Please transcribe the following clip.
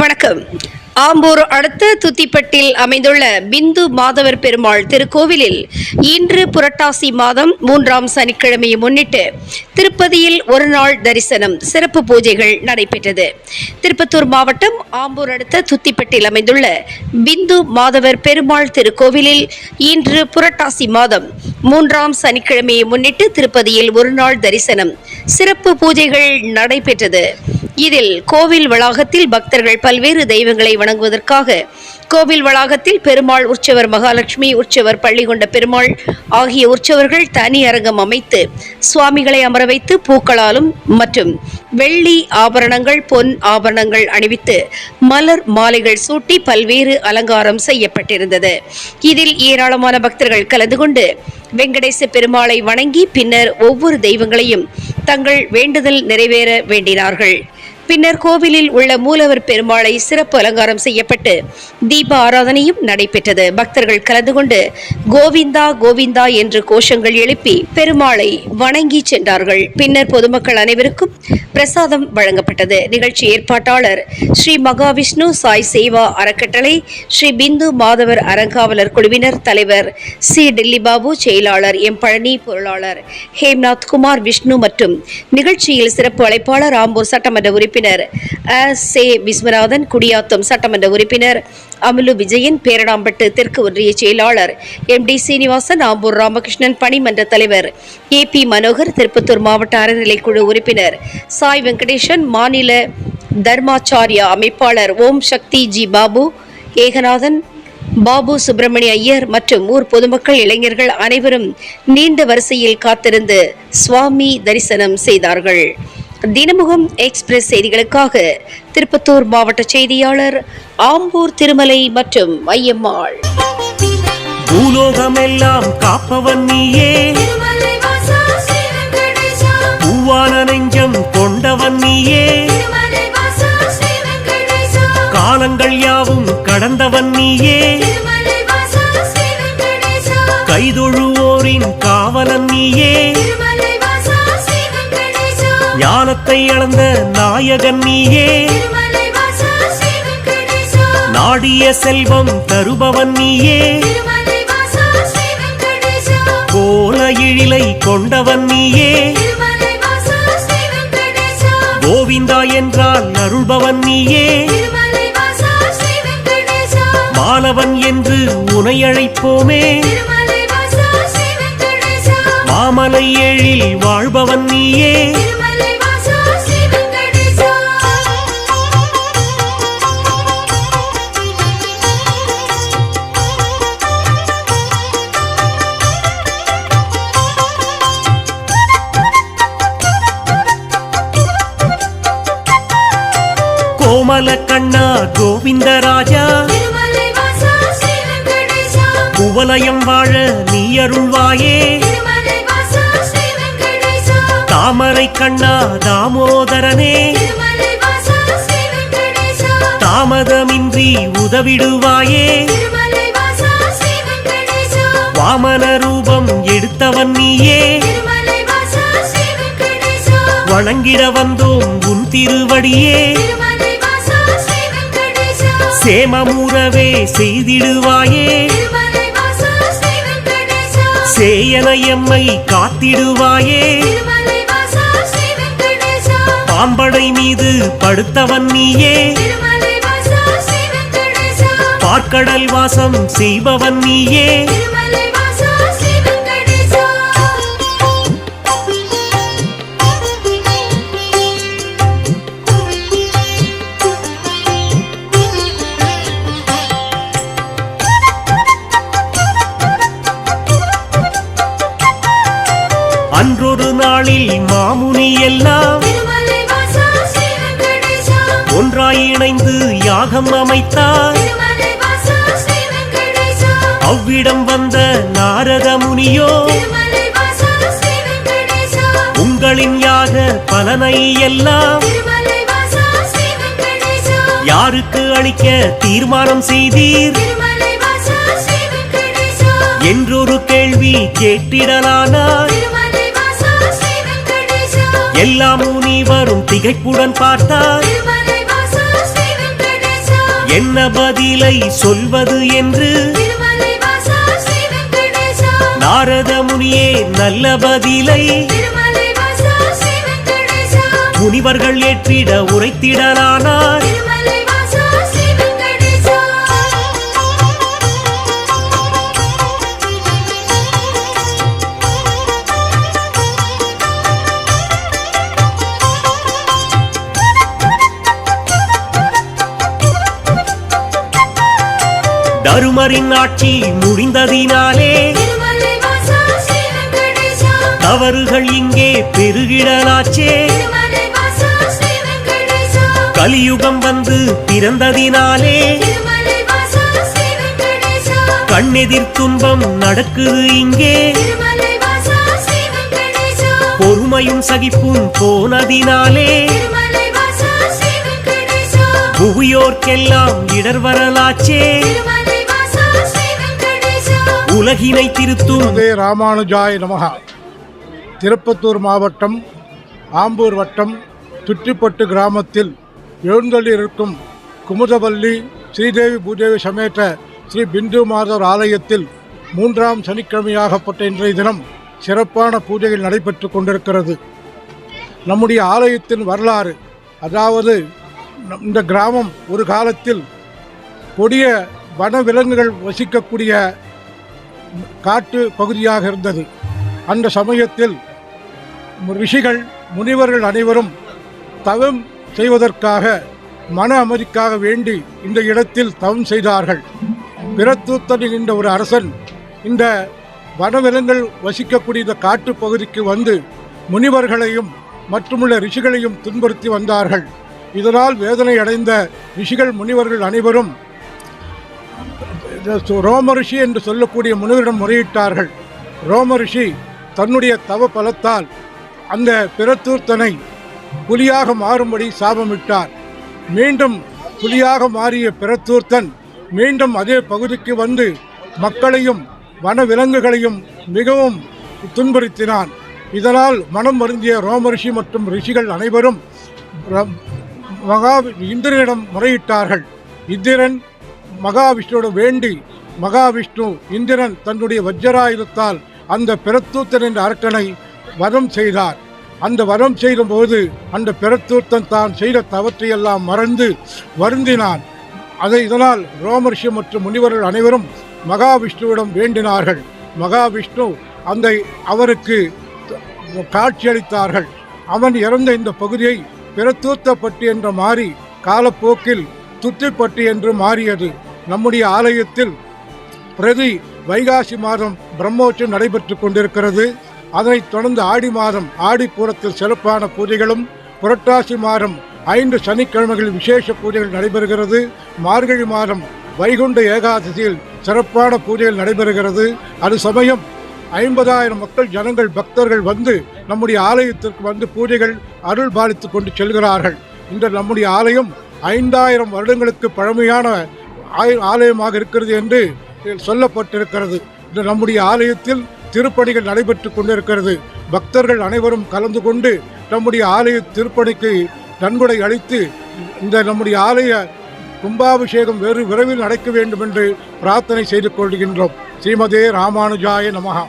வணக்கம். ஆம்பூர் அடுத்த துத்திப்பட்டில் அமைந்துள்ள பிந்து மாதவர் பெருமாள் திருக்கோவிலில் இன்று புரட்டாசி மாதம் மூன்றாம் சனிக்கிழமையை முன்னிட்டு திருப்பதியில் ஒரு நாள் தரிசனம் சிறப்பு பூஜைகள் நடைபெற்றது. திருப்பத்தூர் மாவட்டம் ஆம்பூர் அடுத்த துத்திப்பட்டில் அமைந்துள்ள பிந்து மாதவர் பெருமாள் திருக்கோவிலில் இன்று புரட்டாசி மாதம் மூன்றாம் சனிக்கிழமையை முன்னிட்டு திருப்பதியில் ஒரு நாள் தரிசனம். சிறப்பு பூஜைகள் நடைபெற்றது. இதில் கோவில் வளாகத்தில் பக்தர்கள் பல்வேறு தெய்வங்களை வணங்குவதற்காக கோவில் வளாகத்தில் பெருமாள் உற்சவர் மகாலட்சுமி உற்சவர் பள்ளிகொண்ட பெருமாள் ஆகிய உற்சவர்கள் தனி அரங்கம் அமைத்து சுவாமிகளை அமர வைத்து பூக்களாலும் மற்றும் வெள்ளி ஆபரணங்கள் பொன் ஆபரணங்கள் அணிவித்து மலர் மாலைகள் சூட்டி பல்வேறு அலங்காரம் செய்யப்பட்டிருந்தது. இதில் ஏராளமான பக்தர்கள் கலந்து கொண்டு வெங்கடேச பெருமாளை வணங்கி பின்னர் ஒவ்வொரு தெய்வங்களையும் தங்கள் வேண்டுதல் நிறைவேற வேண்டினார்கள். பின்னர் கோவிலில் உள்ள மூலவர் பெருமாளை சிறப்பு அலங்காரம் செய்யப்பட்டு தீப ஆராதனையும் நடைபெற்றது. பக்தர்கள் கலந்து கொண்டு கோவிந்தா கோவிந்தா என்று கோஷங்கள் எழுப்பி பெருமாளை வணங்கி சென்றார்கள். பின்னர் பொதுமக்கள் அனைவருக்கும் பிரசாதம் வழங்கப்பட்டது. நிகழ்ச்சி ஏற்பாட்டாளர் ஸ்ரீ மகாவிஷ்ணு சாய் சேவா அறக்கட்டளை ஸ்ரீ பிந்து மாதவர் அறங்காவலர் குழுவினர் தலைவர் சி. டில்லி பாபு செயலாளர் எம். பழனி பொருளாளர் ஹேம்நாத் குமார் விஷ்ணு மற்றும் நிகழ்ச்சியில் சிறப்பு அழைப்பாளர் ஆம்பூர் சட்டமன்ற உறுப்பினர் அ சே விஸ்வநாதன் குடியாத்தம் சட்டமன்ற உறுப்பினர் அமுலு விஜயன் பேரடாம்பட்டு தெற்கு ஒன்றிய செயலாளர் எம் டி சீனிவாசன் ஆம்பூர் ராமகிருஷ்ணன் பணிமன்ற தலைவர் ஏ பி மனோகர் திருப்பத்தூர் மாவட்ட அறநிலைக்குழு உறுப்பினர் சாய் வெங்கடேசன் மாநில தர்மாச்சாரியா அமைப்பாளர் ஓம் சக்தி ஜி பாபு ஏகநாதன் பாபு சுப்பிரமணிய ஐயர் மற்றும் ஊர் பொதுமக்கள் இளைஞர்கள் அனைவரும் நீண்ட வரிசையில் காத்திருந்து சுவாமி தரிசனம் செய்தார்கள். தினமுகம் எக்ஸ்பிரஸ் செய்திகளுக்காக திருப்பத்தூர் மாவட்ட செய்தியாளர் ஆம்பூர் திருமலை மற்றும் ஐயம்மாள். பூலோகமெல்லாம் காப்பவன் நீயே. பூவான நெஞ்சம் கொண்டவன் நீயே. காலங்கள் யாவும் ஞானத்தை அளந்த நாயகன் நீயே. நாடிய செல்வம் தருபவன் நீயே. கோல இழிலை கொண்டவன் நீயே. கோவிந்தா என்றால் அருள்பவன் நீயே. மாலவன் என்று உனை அழைப்போமே. மாமலை ஏழில் வாழ்பவன் நீயே. கோபால கண்ணா கோவிந்த ராஜா குவலயம் வாழ நீ அருள்வாயே. தாமரை கண்ணா தாமோதரனே. தாமதமின்றி உதவிடுவாயே. வாமன ரூபம் எடுத்தவன் நீயே. வணங்கிட வந்தோம் உன் திருவடியே. சேமமுறவே செய்திடுவாயே. திருமலை வாசா ஸ்ரீ வெங்கடேசா சேயன எம்மை காத்திடுவாயே. பாம்படை மீது படுத்தவன் நீயே. பார்க்கடல் வாசம் செய்பவன் நீயே. அன்றொரு நாளில் மாமுனி எல்லாம் ஒன்றாய் இணைந்து யாகம் அமைத்தார். அவ்விடம் வந்த நாரத முனியோ உங்களின் யாக பலனை எல்லாம் யாருக்கு அளிக்க தீர்மானம் செய்தீர்? என்றொரு கேள்வி கேட்டிடலானார். எல்லாம் எல்லா முனிவரும் திகைப்புடன் பார்த்தார் என்ன பதிலை சொல்வது என்று? நாரத முனியே நல்ல பதிலை. முனிவர்கள் ஏற்றிட உரைத்திடலானார் தருமரின் ஆட்சி முடிந்ததினாலே தவறுகள் இங்கே பெருகிடலாச்சே. கலியுகம் வந்து பிறந்ததினாலே கண்ணெதிர் துன்பம் நடக்குது இங்கே. பொறுமையும் சகிப்பும் போனதினாலே புவியோர்க்கெல்லாம் இடர் வரலாச்சே உலகினை திருத்தும் அதே ராமானுஜாய நமகா திருப்பத்தூர் மாவட்டம் ஆம்பூர் வட்டம் துற்றிப்பட்டு கிராமத்தில் எழுந்தள்ளிருக்கும் குமுதவல்லி ஸ்ரீதேவி பூதேவி சமேத ஸ்ரீ பிந்து மாதவர் ஆலயத்தில் மூன்றாம் சனிக்கிழமையாகப்பட்ட இன்றைய தினம் சிறப்பான பூஜைகள் நடைபெற்று கொண்டிருக்கிறது. நம்முடைய ஆலயத்தின் வரலாறு அதாவது நம் இந்த கிராமம் ஒரு காலத்தில் கொடிய வனவிலங்குகள் வசிக்கக்கூடிய காட்டு பகுதியாக இருந்தது. அந்த சமயத்தில் ரிஷிகள் முனிவர்கள் அனைவரும் தவம் செய்வதற்காக மன அமைதிக்காக வேண்டி இந்த இடத்தில் தவம் செய்தார்கள். பிரத்தூத்தன் என்ற ஒரு அரசன் இந்த வனவிலங்கள் வசிக்கக்கூடிய இந்த காட்டு பகுதிக்கு வந்து முனிவர்களையும் மற்றுமுள்ள ரிஷிகளையும் துன்புறுத்தி வந்தார்கள். இதனால் வேதனை அடைந்த ரிஷிகள் முனிவர்கள் அனைவரும் ரோம ரிஷி என்று சொல்லக்கூடிய முனிவரிடம் முறையிட்டார்கள். ரோம ரிஷி தன்னுடைய தவ பலத்தால் அந்த பிரத்தூர்த்தனை புலியாக மாறும்படி சாபமிட்டார். மீண்டும் புலியாக மாறிய பிரத்தூர்த்தன் மீண்டும் அதே பகுதிக்கு வந்து மக்களையும் வனவிலங்குகளையும் மிகவும் துன்புறுத்தினான். இதனால் மனம் வருந்திய ரோமரிஷி மற்றும் ரிஷிகள் அனைவரும் மகா இந்திரனிடம் முறையிட்டார்கள். இந்திரன் மகாவிஷ்ணுவோட வேண்டி மகாவிஷ்ணு இந்திரன் தன்னுடைய வஜ்ராயுதத்தால் அந்த பிரத்தூத்தன் என்ற அரக்கனை வதம் செய்தார். அந்த வதம் செய்தபோது அந்த பிரத்தூர்த்தன் தான் செய்த தவற்றையெல்லாம் மறந்து வருந்தினான். அதை இதனால் ரோமர்ஷி மற்றும் முனிவர்கள் அனைவரும் மகாவிஷ்ணுவிடம் வேண்டினார்கள். மகாவிஷ்ணு அந்த அவருக்கு காட்சியளித்தார்கள். அவன் இறந்த இந்த பகுதியை பிரத்தூத்தப்பட்டு என்று மாறி காலப்போக்கில் துத்திப்பட்டி என்று மாறியது. நம்முடைய ஆலயத்தில் பிரதி வைகாசி மாதம் பிரம்மோற்சவம் நடைபெற்று கொண்டிருக்கிறது. அதனைத் தொடர்ந்து ஆடி மாதம் ஆடிப்பூரத்தில் சிறப்பான பூஜைகளும் புரட்டாசி மாதம் ஐந்து சனிக்கிழமைகளில் விசேஷ பூஜைகள் நடைபெறுகிறது. மார்கழி மாதம் வைகுண்ட ஏகாதசியில் சிறப்பான பூஜைகள் நடைபெறுகிறது. அது சமயம் ஐம்பதாயிரம் மக்கள் ஜனங்கள் பக்தர்கள் வந்து நம்முடைய ஆலயத்திற்கு வந்து பூஜைகள் அருள் பாலித்து கொண்டு செல்கிறார்கள். இன்று நம்முடைய ஆலயம் ஐந்தாயிரம் வருடங்களுக்கு பழமையான ஆலயமாக இருக்கிறது என்று சொல்லப்பட்டிருக்கிறது. இந்த நம்முடைய ஆலயத்தில் திருப்பணிகள் நடைபெற்று கொண்டிருக்கிறது. பக்தர்கள் அனைவரும் கலந்து கொண்டு நம்முடைய ஆலய திருப்பணிக்கு நன்கொடை அளித்து இந்த நம்முடைய ஆலய கும்பாபிஷேகம் வெறு விரைவில் நடக்க வேண்டும் என்று பிரார்த்தனை செய்து கொள்கின்றோம். ஸ்ரீமதே ராமானுஜாய நமகா